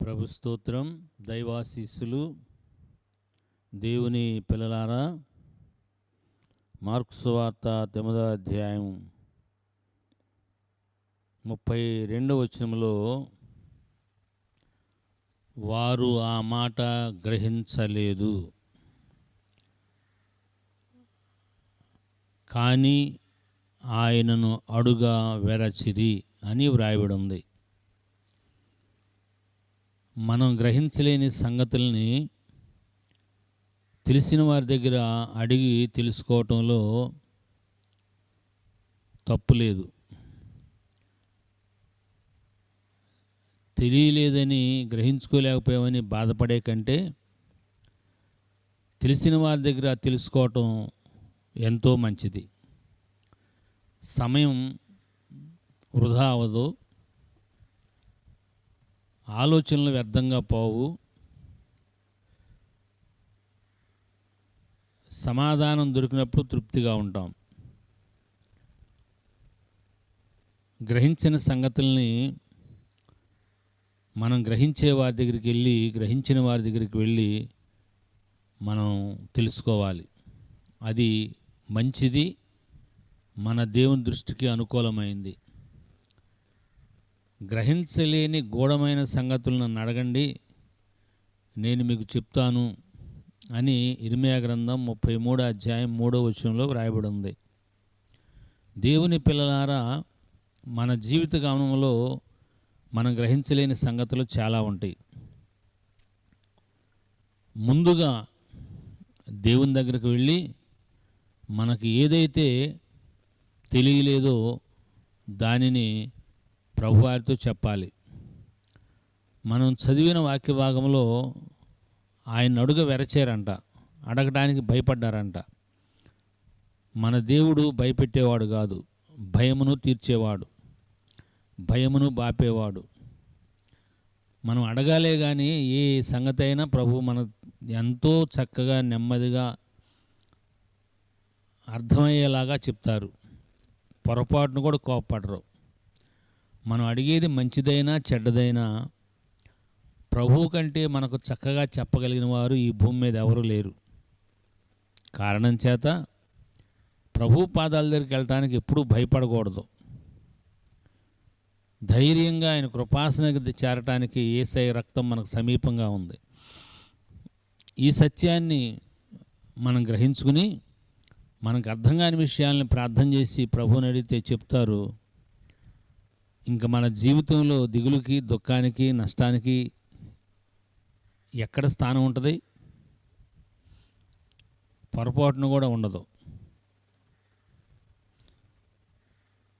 ప్రభు స్తోత్రం దైవాశీస్సులు దేవుని పిల్లలారా మార్క్స్ సువార్త తొమ్మిదో అధ్యాయం ముప్పై రెండవ వచనంలో వారు ఆ మాట గ్రహించలేదు. కానీ ఆయనను అడుగా వెరచిరి అని వ్రాయబడి ఉంది. మనం గ్రహించలేని సంగతుల్ని తెలిసిన వారి దగ్గర అడిగి తెలుసుకోవటంలో తప్పు లేదు. తెలియలేదని గ్రహించుకోలేకపోయామని బాధపడే కంటే తెలిసిన వారి దగ్గర తెలుసుకోవటం ఎంతో మంచిది. సమయం వృధా అవ్వదు ఆలోచనలు వ్యర్థంగా పోవు. సమాధానం దొరికినప్పుడు తృప్తిగా ఉంటాం. గ్రహించిన సంగతుల్ని మనం గ్రహించే వారి దగ్గరికి వెళ్ళి గ్రహించిన వారి దగ్గరికి వెళ్ళి మనం తెలుసుకోవాలి. అది మంచిది మన దేవుని దృష్టికి అనుకూలమైంది. గ్రహించలేని గూఢమైన సంగతులను నన్ను అడగండి నేను మీకు చెప్తాను అని ఇరిమియా గ్రంథం ముప్పై మూడో అధ్యాయం మూడో వచనంలో వ్రాయబడి ఉంది. దేవుని పిల్లలారా మన జీవిత గమనంలో మనం గ్రహించలేని సంగతులు చాలా ఉంటాయి. ముందుగా దేవుని దగ్గరికి వెళ్ళి మనకి ఏదైతే తెలియలేదో దానిని ప్రభువారితో చెప్పాలి. మనం చదివిన వాక్య భాగంలో ఆయన అడుగ వెరచారంట. అడగడానికి భయపడ్డారంట. మన దేవుడు భయపెట్టేవాడు కాదు. భయమును తీర్చేవాడు. భయమును బాపేవాడు. మనం అడగాలే కానీ ఏ సంగతి అయినా ప్రభు మన ఎంతో చక్కగా నెమ్మదిగా అర్థమయ్యేలాగా చెప్తారు. పొరపాటును కూడా కోపపడరు. మనం అడిగేది మంచిదైనా చెడ్డదైనా ప్రభువు కంటే మనకు చక్కగా చెప్పగలిగిన వారు ఈ భూమి మీద ఎవరూ లేరు. కారణం చేత ప్రభు పాదాల దగ్గరికి వెళ్ళటానికి ఎప్పుడూ భయపడకూడదు. ధైర్యంగా ఆయన కృపాసనకి చేరటానికి ఏసై రక్తం మనకు సమీపంగా ఉంది. ఈ సత్యాన్ని మనం గ్రహించుకుని మనకు అర్థం కాని విషయాలను ప్రార్థన చేసి ప్రభుని అడిగితే చెప్తారు ఇంకా మన జీవితంలో దిగులుకి దుఃఖానికి నష్టానికి ఎక్కడ స్థానం ఉంటుంది? పొరపాటును కూడా ఉండదు.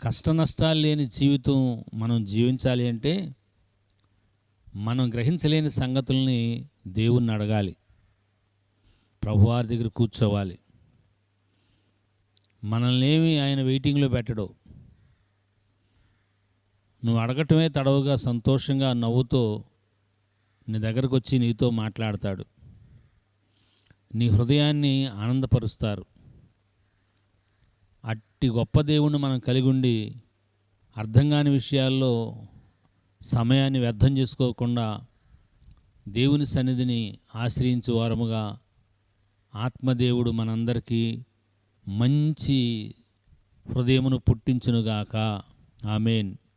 కష్ట నష్టాలు లేని జీవితం మనం జీవించాలి అంటే మనం గ్రహించలేని సంగతుల్ని దేవుణ్ణి అడగాలి. ప్రభువారి దగ్గర కూర్చోవాలి. మనల్నేమి ఆయన వెయిటింగ్లో పెట్టడు. నువ్వు అడగటమే తడవుగా సంతోషంగా నవ్వుతో నీ దగ్గరకు వచ్చి నీతో మాట్లాడతాడు. నీ హృదయాన్ని ఆనందపరుస్తారు. అట్టి గొప్ప దేవుణ్ణి మనం కలిగి ఉండి అర్థం కాని విషయాల్లో సమయాన్ని వ్యర్థం చేసుకోకుండా దేవుని సన్నిధిని ఆశ్రయించు వారముగా ఆత్మదేవుడు మనందరికీ మంచి హృదయమును పుట్టించునుగాక. Amen.